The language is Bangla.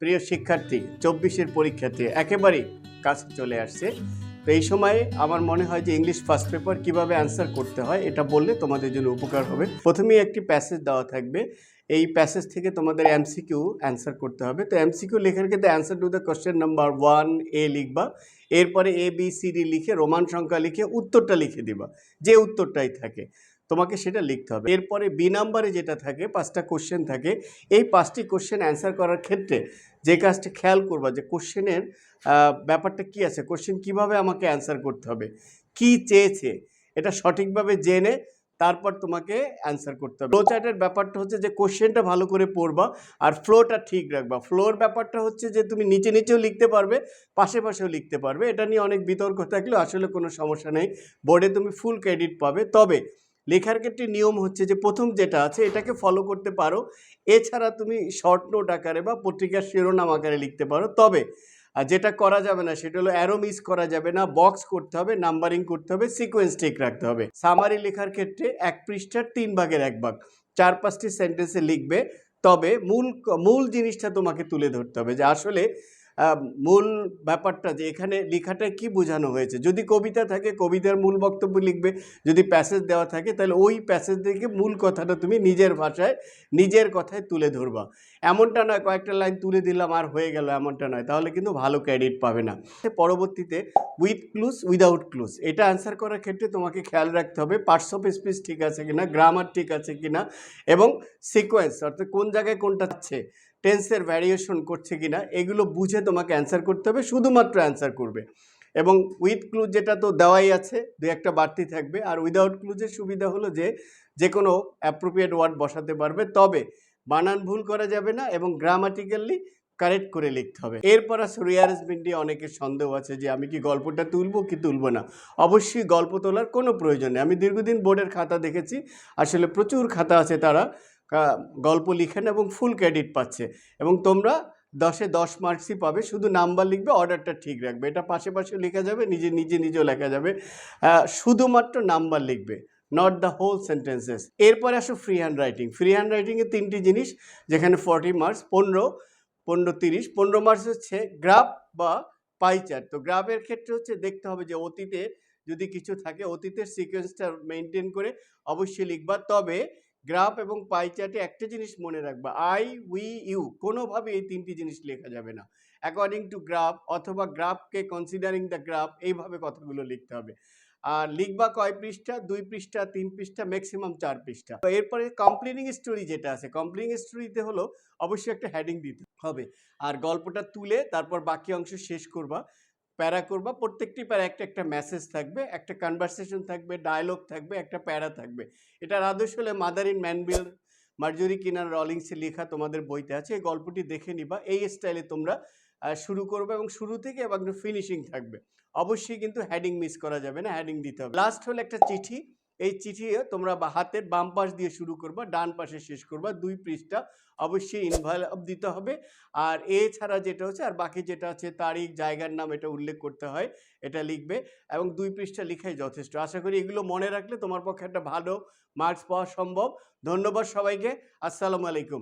প্রিয় শিক্ষার্থী, চব্বিশের পরীক্ষার্থী একেবারেই কাছে চলে আসছে। তো এই সময়ে আমার মনে হয় যে ইংলিশ ফার্স্ট পেপার কীভাবে অ্যান্সার করতে হয় এটা বললে তোমাদের জন্য উপকার হবে। প্রথমেই একটি প্যাসেজ দেওয়া থাকবে। এই প্যাসেজ থেকে তোমাদের এমসিকিউ অ্যান্সার করতে হবে। তো এমসিকিউ লেখার ক্ষেত্রে answer to the question number one এ লিখবা। এরপরে এ বি সি ডি লিখে রোমান সংখ্যা লিখে উত্তরটা লিখে দিবা। যে উত্তরটাই থাকে। তোমাকে সেটা লিখতে হবে। এরপরে বি নাম্বারে যেটা থাকে, পাঁচটা কোশ্চেন থাকে, এই পাঁচটি কোশ্চেন অ্যান্সার করার ক্ষেত্রে যে কাজটা খেয়াল করবা যে কোশ্চেনের ব্যাপারটা কি আছে কোশ্চেন কীভাবে আমাকে অ্যান্সার করতে হবে, কি চেয়েছে, এটা সঠিকভাবে জেনে তারপর তোমাকে অ্যান্সার করতে হবে। ফ্লো চার্টের ব্যাপারটা হচ্ছে যে কোশ্চেনটা ভালো করে পড়বা আর ফ্লোটা ঠিক রাখবা। ফ্লোর ব্যাপারটা হচ্ছে যে তুমি নিচে নিচেও লিখতে পারবে, পাশে পাশেও লিখতে পারবে। এটা নিয়ে অনেক বিতর্ক থাকলেও আসলে কোনো সমস্যা নেই। বোর্ডে তুমি ফুল ক্রেডিট পাবে। তবে লেখার ক্ষেত্রে নিয়ম হচ্ছে যে প্রথম যেটা আছে এটাকে ফলো করতে পারো। এছাড়া তুমি শর্ট নোট আকারে বা পত্রিকার শিরোনাম আকারে লিখতে পারো। তবে যেটা করা যাবে না সেটা হলো অ্যারো মিস করা যাবে না বক্স করতে হবে নাম্বারিং করতে হবে সিকোয়েন্স ঠিক রাখতে হবে। সামারি লেখার ক্ষেত্রে এক পৃষ্ঠার তিন ভাগের এক ভাগ, চার পাঁচটি সেন্টেন্সে লিখবে। তবে মূল মূল জিনিসটা তোমাকে তুলে ধরতে হবে যে আসলে মূল ব্যাপারটা যে এখানে লেখাটায় কি বোঝানো হয়েছে? যদি কবিতা থাকে, কবিতার মূল বক্তব্য লিখবে, যদি প্যাসেজ দেওয়া থাকে, তাহলে ওই প্যাসেজ থেকে মূল কথাটা তুমি নিজের ভাষায়, নিজের কথায় তুলে ধরবা। এমনটা নয়, কয়েকটা লাইন তুলে দিলাম, আর হয়ে গেল এমনটা নয়, তাহলে কিন্তু ভালো ক্রেডিট পাবে না। পরবর্তীতে উইথ ক্লুজ উইদাউট ক্লুজ এটা অ্যান্সার করার ক্ষেত্রে তোমাকে খেয়াল রাখতে হবে পার্টস অফ স্পিচ ঠিক আছে কিনা গ্রামার ঠিক আছে কিনা, এবং সিকোয়েন্স অর্থাৎ কোন জায়গায় কোনটা আছে টেন্সের ভ্যারিয়েশন করছে কি না এগুলো বুঝে তোমাকে অ্যান্সার করতে হবে, শুধুমাত্র অ্যান্সার করবে। এবং উইথ ক্লুজ যেটা তো দেওয়াই আছে, দু একটা বাড়তি থাকবে। আর উইদাউট ক্লুজের সুবিধা হলো যে যে কোনো অ্যাপ্রোপ্রিয়েট ওয়ার্ড বসাতে পারবে। তবে বানান ভুল করা যাবে না এবং গ্রামাটিক্যালি কারেক্ট করে লিখতে হবে। এরপর আছে রিয়ারেঞ্জমেন্ট নিয়ে অনেকের সন্দেহ আছে যে, আমি কি গল্পটা তুলবো কি তুলবো না। অবশ্যই গল্প তোলার কোনো প্রয়োজন নেই। আমি দীর্ঘদিন বোর্ডের খাতা দেখেছি। আসলে প্রচুর খাতা আছে তারা। গল্প লিখেন এবং ফুল ক্রেডিট পাচ্ছে। এবং তোমরা দশে দশ মার্কসই পাবে, শুধু নাম্বার লিখবে অর্ডারটা ঠিক রাখবে। এটা পাশে পাশে লেখা যাবে, নিজে নিজে, নিজেও লেখা যাবে। শুধুমাত্র নাম্বার লিখবে নট দ্য হোল সেন্টেন্সেস এরপরে আসো free hand writing free hand রাইটিংয়ে তিনটি জিনিস, যেখানে ফর্টি মার্কস পনেরো পনেরো তিরিশ। পনেরো মার্কস হচ্ছে গ্রাফ বা পাই চার্ট তো গ্রাফের ক্ষেত্রে হচ্ছে দেখতে হবে যে অতীতে যদি কিছু থাকে, অতীতের সিকোয়েন্সটা মেনটেন করে অবশ্যই লিখবা। তবে গ্রাফ এবং পাই চার্টে একটা জিনিস মনে রাখবা, আই, উই, ইউ কোনোভাবে এই তিনটি জিনিস লেখা যাবে না। অ্যাকর্ডিং টু গ্রাফ অথবা গ্রাফকে কনসিডারিং দ্য গ্রাফ এইভাবে কথাগুলো লিখতে হবে। আর লিখবা কয় পৃষ্ঠা? দুই পৃষ্ঠা, তিন পৃষ্ঠা ম্যাক্সিমাম চার পৃষ্ঠা। এরপরে কমপ্লেনিং স্টোরি যেটা আছে কমপ্লেনিং স্টোরিতে হলো অবশ্যই একটা হেডিং দিতে হবে। আর গল্পটা তুলে তারপর বাকি অংশ শেষ করবা। প্যারা করবা। প্রত্যেকটি প্যারা একটা একটা মেসেজ থাকবে, একটা কনভারসেশন থাকবে ডায়লগ থাকবে, একটা প্যারা থাকবে। এটার আদর্শ হলে মাদার ইন ম্যানবিল মার্জরি কিনার রলিংসে লেখা তোমাদের বইতে আছে। এই গল্পটি দেখে নিবা। এই স্টাইলে তোমরা শুরু করবে এবং শুরু থেকে এবং ফিনিশিং থাকবে। অবশ্যই কিন্তু হ্যাডিং মিস করা যাবে না হ্যাডিং দিতে হবে। লাস্ট হলো একটা চিঠি। এই চিঠি তোমরা বা হাতের বাম পাশ দিয়ে শুরু করবা, ডান পাশে শেষ করবা, দুই পৃষ্ঠা অবশ্যই ইনভলভ দিতে হবে। আর এছাড়া যেটা হচ্ছে, আর বাকি যেটা আছে, তারিখ, জায়গার নাম এটা উল্লেখ করতে হয়, এটা লিখবে এবং দুই পৃষ্ঠা লিখাই যথেষ্ট। আশা করি এগুলো মনে রাখলে তোমার পক্ষে একটা ভালো মার্কস পাওয়া সম্ভব। ধন্যবাদ সবাইকে। আসসালামু আলাইকুম।